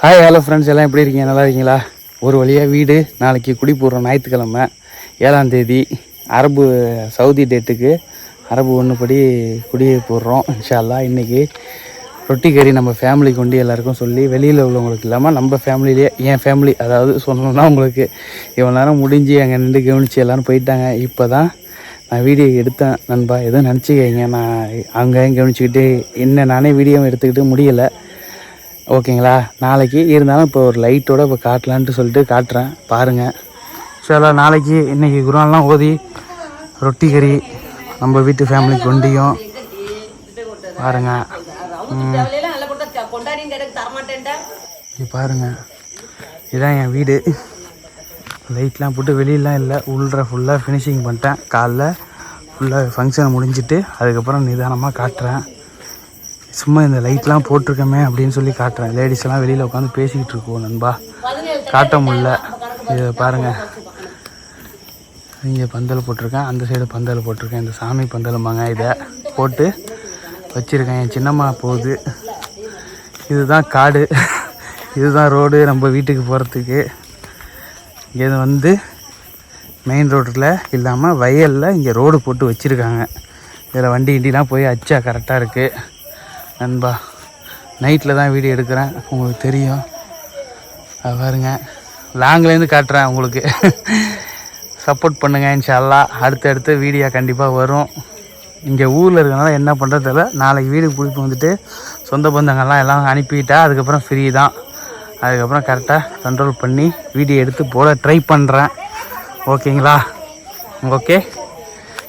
Hi hello friends எல்லாம் எப்படி இருக்கீங்க? நல்லா இருக்கீங்களா? ஒரு வழியாக வீடு நாளைக்கு குடி போடுறோம் ஞாயிற்றுக்கிழமை ஏழாம் தேதி அரபு சவுதி டேட்டுக்கு அரபு ஒன்று படி குடி போடுறோம் இன்ஷால்லா இன்றைக்கி ரொட்டி கறி நம்ம ஃபேமிலி கொண்டு எல்லாருக்கும் சொல்லி வெளியில் உள்ளவங்களுக்கு இல்லாமல் நம்ம ஃபேமிலியிலே என் ஃபேமிலி அதாவது சொன்னோம்னா உங்களுக்கு இவ்வளோ நேரம் முடிஞ்சு அங்கே நின்று கவனித்து எல்லோரும் போயிட்டாங்க. இப்போ தான் நான் வீடியோ எடுத்தேன் நண்பா. எதுவும் நினச்சிக்கிங்க நான் அங்கேயும் கவனிச்சுக்கிட்டு என்ன நானே வீடியோவும் எடுத்துக்கிட்டு முடியலை. ஓகேங்களா? நாளைக்கு இருந்தாலும் இப்போ ஒரு லைட்டோட இப்போ காட்டலான்ட்டு சொல்லிட்டு காட்டுறேன். பாருங்கள் சரி நாளைக்கு இன்றைக்கி குரான்லாம் ஓதி ரொட்டி கறி நம்ம வீட்டு ஃபேமிலிக்கு ஒண்டியும் பாருங்க. இது பாருங்க. இதுதான் என் வீடு. லைட்லாம் போட்டு வெளியெலாம் இல்லை. உள்ள ஃபுல்லாக ஃபினிஷிங் பண்ணிட்டேன். காலைல ஃபுல்லாக ஃபங்க்ஷன் முடிஞ்சிட்டு அதுக்கப்புறம் நிதானமாக காட்டுறேன். சும்மா இந்த லைட்லாம் போட்டிருக்கோமே அப்படின்னு சொல்லி காட்டுறேன். லேடிஸ் எல்லாம் வெளியில் உட்காந்து பேசிக்கிட்டு இருக்கோம் நண்பா. காட்ட முடில இதை பாருங்கள் இங்கே பந்தல் போட்டிருக்கேன். அந்த சைடு பந்தல் போட்டிருக்கேன். இந்த சாமி பந்தலுமாங்க இதை போட்டு வச்சுருக்கேன். என் சின்னம்மா போகுது. இதுதான் காடு. இதுதான் ரோடு. நம்ம வீட்டுக்கு போகிறதுக்கு இது வந்து மெயின் ரோட்டில் இல்லாமல் வயலில் இங்கே ரோடு போட்டு வச்சுருக்காங்க. இதில் வண்டி கிண்டிலாம் போய் அச்சா கரெக்டாக இருக்குது நண்பா நைட்டில் தான் வீடியோ எடுக்கிறேன். உங்களுக்கு தெரியும். அது பாருங்க. லாங்லேருந்து காட்டுறேன் உங்களுக்கு. சப்போர்ட் பண்ணுங்கள் இன்ஷால்லா அடுத்தடுத்து வீடியோ கண்டிப்பாக வரும். இங்கே ஊரில் இருக்கனால என்ன பண்ணுறதில்ல நாளைக்கு வீடு பிடிப்பு வந்துட்டு சொந்த பந்தங்கள்லாம் எல்லாம் அனுப்பிட்டா அதுக்கப்புறம் ஃப்ரீ தான். அதுக்கப்புறம் கரெக்டாக கண்ட்ரோல் பண்ணி வீடியோ எடுத்து போட ட்ரை பண்ணுறேன் ஓகேங்களா ஓகே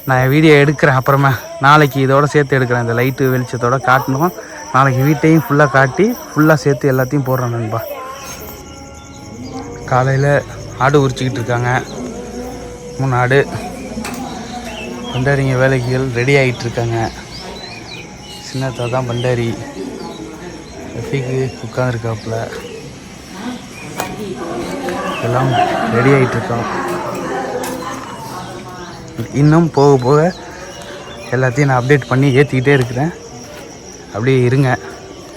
நான் வீடியோ எடுக்கிறேன் அப்புறமா. நாளைக்கு இதோட சேர்த்து எடுக்கிறேன். இந்த லைட்டு வெளிச்சத்தோட காட்டணும். நாளைக்கு வீட்டையும் ஃபுல்லாக காட்டி ஃபுல்லாக சேர்த்து எல்லாத்தையும் போடுறேன் நண்பா. காலையில் ஆடு உரிச்சிக்கிட்டு இருக்காங்க. மூணு ஆடு பண்டாரிங்க வேலைகள் ரெடி ஆகிட்டு இருக்காங்க. சின்னத்தா தான் பண்டாரி. ரஃபிக்கு உட்காந்துருக்காப்புல எல்லாம் ரெடி ஆகிட்டு இருக்கோம். இன்னும் போக போக எல்லாத்தையும் நான் அப்டேட் பண்ணி ஏற்றிக்கிட்டே இருக்கிறேன். அப்படியே இருங்க.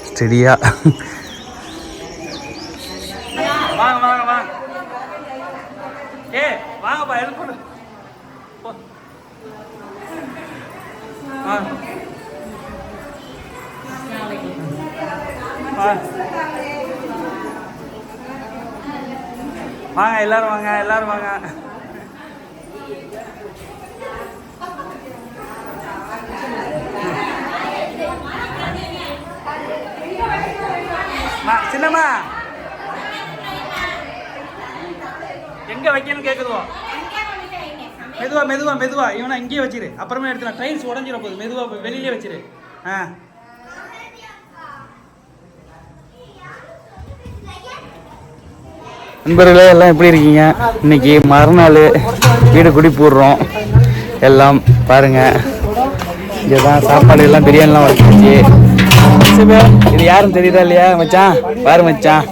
ஸ்டெடியாக வாங்க வாங்க ஏ ஆ. வாங்க எல்லாரும் வாங்க எல்லாரும் வாங்க. மா சின்னம்மா எங்க வைக்கணும்னு கேக்குதோ மெதுவா மெதுவா மெதுவா. இவனை இங்கேயே வச்சிரு. அப்புறமே எடுத்துலாம் டைல்ஸ் உடஞ்சிட போகுது. மெதுவா வெளியிலே வச்சிரு. ஆ. நண்பர்களே எல்லாம் எப்படி இருக்கீங்க? இன்னைக்கு மறுநாள் வீடு குடி போடுறோம். எல்லாம் பாருங்க. இங்கே தான் சாப்பாடு எல்லாம் பிரியாணிலாம் வச்சுருச்சு இது யாரும் தெரியுதா இல்லையா மச்சான்? பாரு மச்சான்.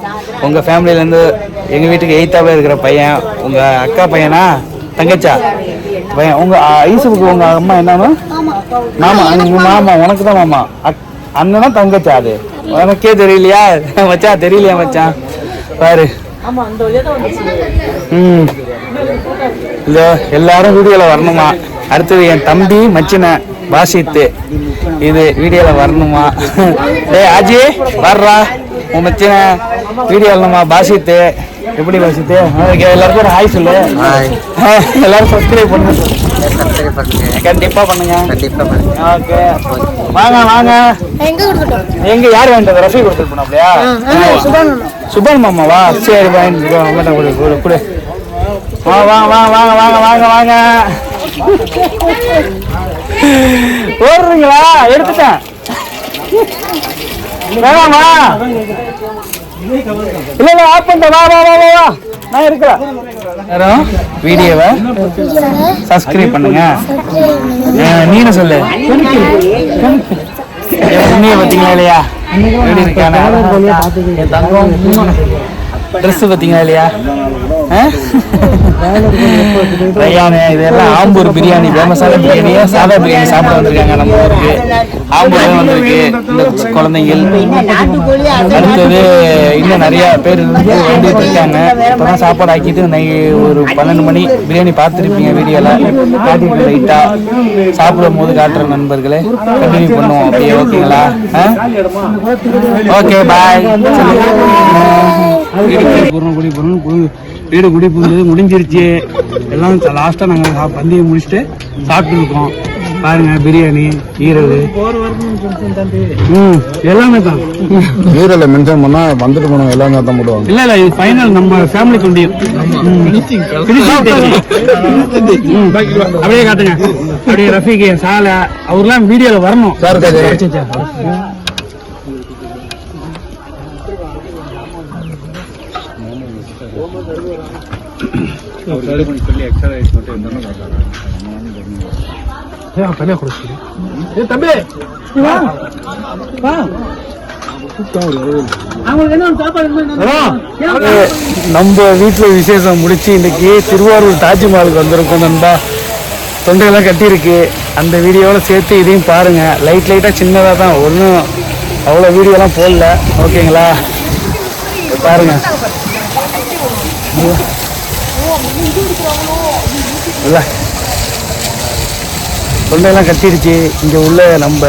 உங்கள் ஃபேமிலியிலேருந்து எங்கள் வீட்டுக்கு எயித்தாவே இருக்கிற பையன் உங்கள் அக்கா பையனா தங்கச்சா? பையன் உங்கள் ஐசுக்கு உங்கள் அம்மா என்னன்னு மாமா. மாமா உனக்கு தான் மாமா. அக்- அண்ணனா தங்கச்சா அது? உனக்கே தெரியலையா? மச்சான் தெரியலையா மச்சான்? பாரு. ம். இதோ எல்லாரும் வீடியோவில் வரணுமா? அடுத்தது என் தம்பி மச்சின வாசித்து. இது வீடியோவில் வரணுமா? டேய் ஆஜி வர்றா. உன் மச்சின வீடியோ வரணுமா பாசித்து எப்படி பாசித்து ஓகே எல்லாருக்கும் ஒரு ஹாய் சொல்லு. எல்லாரும் சப்ஸ்கிரைப் பண்ணுங்க. சப்ஸ்கிரைப் பண்ணுங்க. கண்டிப்பாக பண்ணுங்க. கண்டிப்பா பண்ணுங்க. ஓகே. வாங்க வாங்க. எங்க யார் வேண்டது ரஃபி கொடுத்துட்டு போனாப்லையா? சுபன் மாமாவா? சரி வாங்கிட்டு கொடு கொடு வா வாங்க வாங்க வாங்க வாங்க வாங்க வாங்க. ஓடுறீங்களா எடுத்துட்டேன். வேணாமா? இல்ல இல்ல ஆஃப் பண்ணிட்டேன். வா வா வா வா நான் இருக்கிறேன் யாரும் வீடியோவை சப்ஸ்கிரைப் பண்ணுங்க. அஹ் நீனு சொல்லு. உண்மையை பார்த்தீங்களா இல்லையா? எப்படி இருக்கான என் தங்கம் ட்ரெஸ் பார்த்தீங்களா இல்லையா? ரையானு இதெல்லாம் ஆம்பூர் பிரியாணி ஃபேமஸான பிரியாணியா? சாதா பிரியாணி சாப்பிட வந்திருக்காங்க நம்ம ஊருக்கு. ஆம்பூர் வந்திருக்கு. இந்த குழந்தைகள். அடுத்தது இன்னும் நிறைய பேர் இருந்து வந்துட்டு இருக்காங்க. இப்பதான் சாப்பாடு ஆக்கிட்டு நை ஒரு பன்னெண்டு மணி பிரியாணி பார்த்துருப்பீங்க வீடியோல. காட்டிட்டு லைட்டா. சாப்பிடும் போது காட்டுற நண்பர்களே கண்டினியூ பண்ணுவோம். அப்படியே ஓகேங்களா? ஓகே பாய் வீடு குடி போகிறோம் குடி வீடு குடி போகிறது முடிஞ்சிருச்சு. எல்லாம் லாஸ்ட்டாக நாங்கள் பந்தியை முடிச்சுட்டு சாப்பிட்டு இருக்கோம் பாருங்க பிரியாணி ஈரல். ம் எல்லாமே தான். ஈரல மென்ஷன் பண்ணா வந்துட்டு போனோம் எல்லாமே தான் போடுவாங்க. இல்ல இல்ல இது ஃபைனல் நம்ம ஃபேமிலி கொண்டியும் அப்படியே காட்டுங்க. அப்படியே ரஃபீக் சாலை அவர்லாம் வீடியோல வரணும். நம்ம வீட்டில் விசேஷம் முடிச்சு இன்னைக்கு திருவாரூர் தாஜ்மஹாலுக்கு வந்திருக்கோம் நண்பா. தொண்டையெல்லாம் கட்டியிருக்கு. அந்த வீடியோவில் சேர்த்து இதையும் பாருங்க. லைட் லைட்டாக சின்னதாக தான். ஒன்றும் அவ்வளோ வீடியோலாம் போடல. ஓகேங்களா பாருங்கள் பாருங்க. தொண்டையெல்லாம் கட்டிடுச்சு. இங்கே உள்ள நம்ம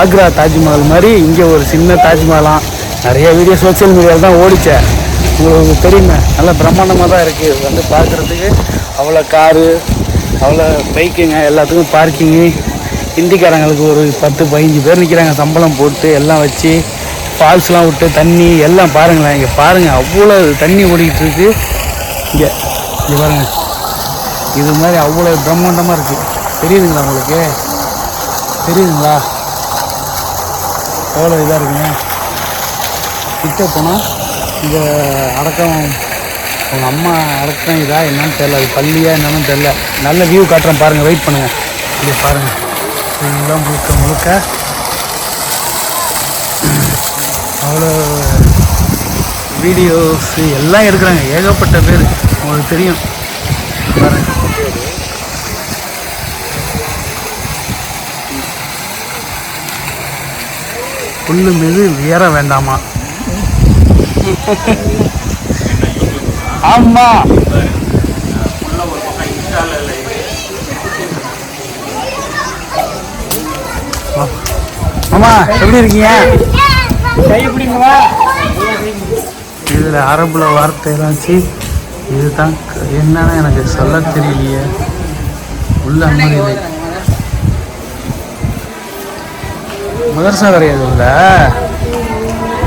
ஆக்ரா தாஜ்மஹால் மாதிரி இங்கே ஒரு சின்ன தாஜ்மஹாலாம். நிறைய வீடியோ சோஷியல் மீடியாவில் தான் ஓடிச்சேன் உங்களுக்கு தெரியுமே. நல்ல பிரம்மாண்டமாக தான் இருக்குது வந்து பார்க்குறதுக்கு அவ்வளோ காரு அவ்வளோ பைக்குங்க எல்லாத்துக்கும் பார்க்கிங்கு ஹிந்திக்காரங்களுக்கு ஒரு பத்து பதினஞ்சு பேர் நிற்கிறாங்க சம்பளம் போட்டு எல்லாம் வச்சு ஃபால்ஸ்லாம் விட்டு தண்ணி எல்லாம் பாருங்களேன். இங்கே பாருங்கள் அவ்வளோ தண்ணி ஓடிக்கிட்டு இருக்குது இங்கே இங்கே பாருங்கள் இது மாதிரி அவ்வளோ பிரம்மாண்டமாக இருக்குது தெரியுதுங்களா உங்களுக்கு? தெரியுதுங்களா? எவ்வளோ இதாக இருக்குங்க? கிட்டே போனால் இந்த அடக்கம் உங்கள் அம்மா அடக்கம் இதா என்னன்னு தெரில அது பள்ளியா என்னன்னு தெரில நல்ல வியூ காட்டுறேன் பாருங்கள் வெயிட் பண்ணுங்கள் இங்கே பாருங்கள் இதெல்லாம் முழுக்க முழுக்க. அவ்வளோ வீடியோஸ் எல்லாம் எடுக்கிறாங்க. ஏகப்பட்ட பேர். உங்களுக்கு தெரியும். புல்லு மீது ஏற வேண்டாமா? ஆமா. அம்மா எப்படி இருக்கீங்க? கை பிடிங்கம்மா. இதில் அரபுல வார்த்தை ஏதாச்சு? இதுதான் என்னன்னு எனக்கு சொல்ல தெரியலையே. உள்ள அனுமதி மதர்சா கிடையாது உள்ள?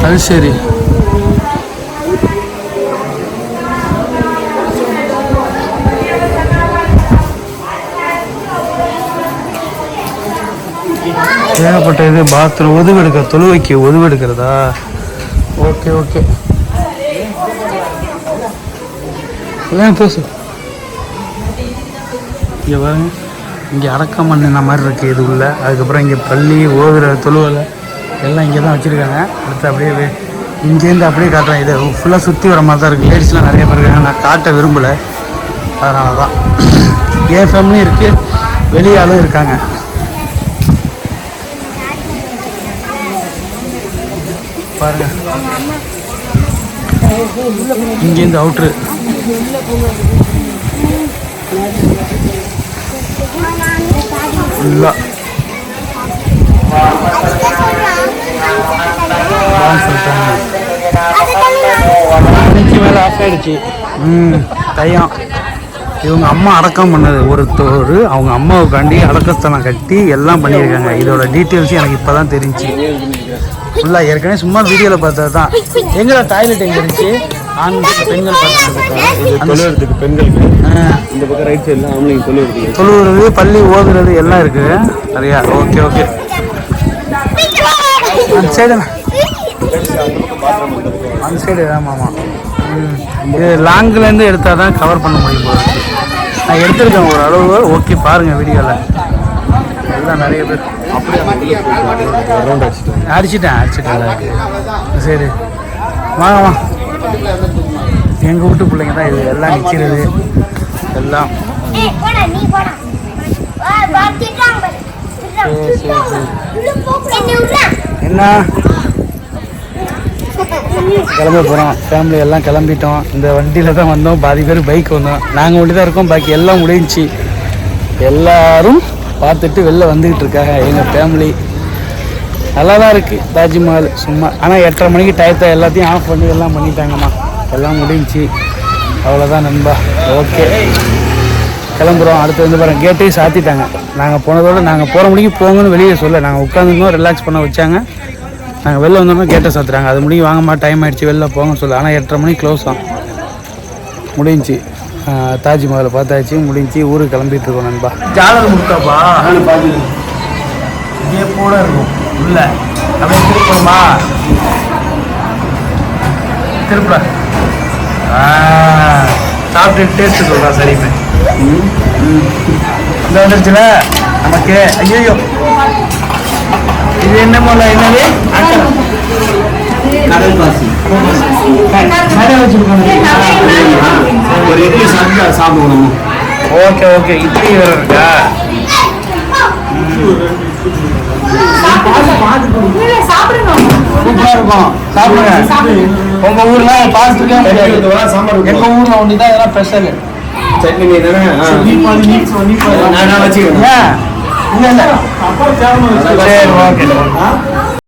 அது சரி ஏகப்பட்ட இது பாத்ரூம் ஒதுவெடுக்க தொழுவைக்கு ஒதுவெடுக்கிறதா? Okay okay. ஏன் பேசு. இங்கே பாருங்க. இங்கே அடக்கம் பண்ணின மாதிரி இருக்குது இது உள்ள. அதுக்கப்புறம் இங்கே பள்ளி ஓவிர தொழுவலை எல்லாம் இங்கே தான் வச்சுருக்காங்க. அடுத்து அப்படியே இங்கேருந்து அப்படியே காட்டுறேன் இது ஃபுல்லாக சுற்றி வர மாதிரி தான் இருக்குது லேடிஸ்லாம் நிறைய பேர் இருக்காங்க. நான் காட்ட விரும்பலை. அதனால தான் என் ஃபேமிலியும் இருக்குது வெளியாலும் இருக்காங்க. பாருங்க. இங்கேருந்து அவுட்ரு ஃபுல்லாக மணிக்கு மேலே ஆஃப் ஆயிடுச்சு. ம் டையம் இவங்க அம்மா அடக்கம் பண்ணது. ஒருத்தர் அவங்க அம்மாவுக்காண்டி அடக்கஸ்தலம் கட்டி எல்லாம் பண்ணியிருக்காங்க. இதோட டீட்டெயில்ஸ் எனக்கு இப்போ தான் தெரிஞ்சு ஃபுல்லாக ஏற்கனவே சும்மா வீடியோவில் பார்த்தது தான் எங்கடா டாய்லெட் எங்கே இருந்துச்சு? ஆண் பெண்கள் தொழுறதுக்கு பெண்களுக்கு இந்த பக்கம் ரைட் சைடில் ஆம்பளைங்க தொழுறதுக்கு தொழுவுறது பள்ளி ஓதுறது எல்லாம் இருக்கு. நிறையா ஓகே ஓகே. அந்த சைடு அந்த சைடு ஆமாம் ஆமாம் ம். இது லாங்லேருந்து எடுத்தால் தான் கவர் பண்ண முடியும். நான் எடுத்திருக்கேன் ஒரு அளவு. ஓகே பாருங்கள் வீடியோவில் எல்லாம் நிறைய பேர். அடிச்சிட்டேன் அடிச்சிட்டேன் சரி. வாங்க வா. எங்கள் வீட்டு பிள்ளைங்க தான் இது. எல்லாம் நிற்கிறது எல்லாம். என்ன கிளம்ப போகிறோம் ஃபேமிலி எல்லாம் கிளம்பிட்டோம். இந்த வண்டியில் தான் வந்தோம். பாதி பேர் பைக் வந்தோம். நாங்கள் மட்டும் தான் இருக்கோம். பாக்கி எல்லாம் முடிஞ்சிச்சு எல்லாரும் பார்த்துட்டு வெளில வந்துக்கிட்டு இருக்காங்க. எங்கள் ஃபேமிலி நல்லா தான் இருக்குது தாஜ்மஹால் சும்மா. ஆனால் எட்டரை மணிக்கு டயத்தை எல்லாத்தையும் ஆஃப் பண்ணி எல்லாம் பண்ணிட்டாங்கம்மா. எல்லாம் முடிஞ்சு. அவ்வளோதான் நண்பா. ஓகே கிளம்புறோம். அடுத்து வந்து பாருங்க கேட்டையும் சாத்திட்டாங்க. நாங்கள் போனதோட நாங்கள் போகிற மணிக்கு போங்கன்னு வெளியே சொல்ல நாங்கள் உட்காந்துருந்தோம் ரிலாக்ஸ் பண்ண வச்சாங்க. நாங்கள் வெளில வந்தோம்னா கேட்டை சாத்துறாங்க. அது முடியும் வாங்கம்மா டைம் ஆயிடுச்சு வெளில போங்கன்னு சொல்ல ஆனால் எட்டரை மணிக்கு க்ளோஸ் தான். முடிஞ்சு. தாஜ்மஹாலை பார்த்தாச்சு முடிஞ்சு ஊருக்கு கிளம்பிட்டு இருக்கோம் நண்பா. ஜாலர் முட்டாப்பா இதே போல இருக்கும். உள்ள. அப்படியே திருப்பணுமா திருப்ப சாப்பிட்டு டேஸ்ட் சொல்கிறான் சரிமே இந்த வந்துருச்சுல? நமக்கு. ஐயோ இது என்ன போல என்னது. கடல் பாசி. ஒரு இட்லி சாப்பிட்டு அதை சாப்பிடுவோம் ஓகே ஓகே. இட்லி வேற இருக்கா? சூப்பரா இருக்கும். சாப்பிடுங்க. உங்க ஊர்ல சாம்பார் எங்க ஊர்ல ஒண்டி தான் இதெல்லாம் ஸ்பெஷல் சட்னி நீ தானே? நான் வச்சுக்கிறேன் இல்ல இல்ல சரி ஓகே.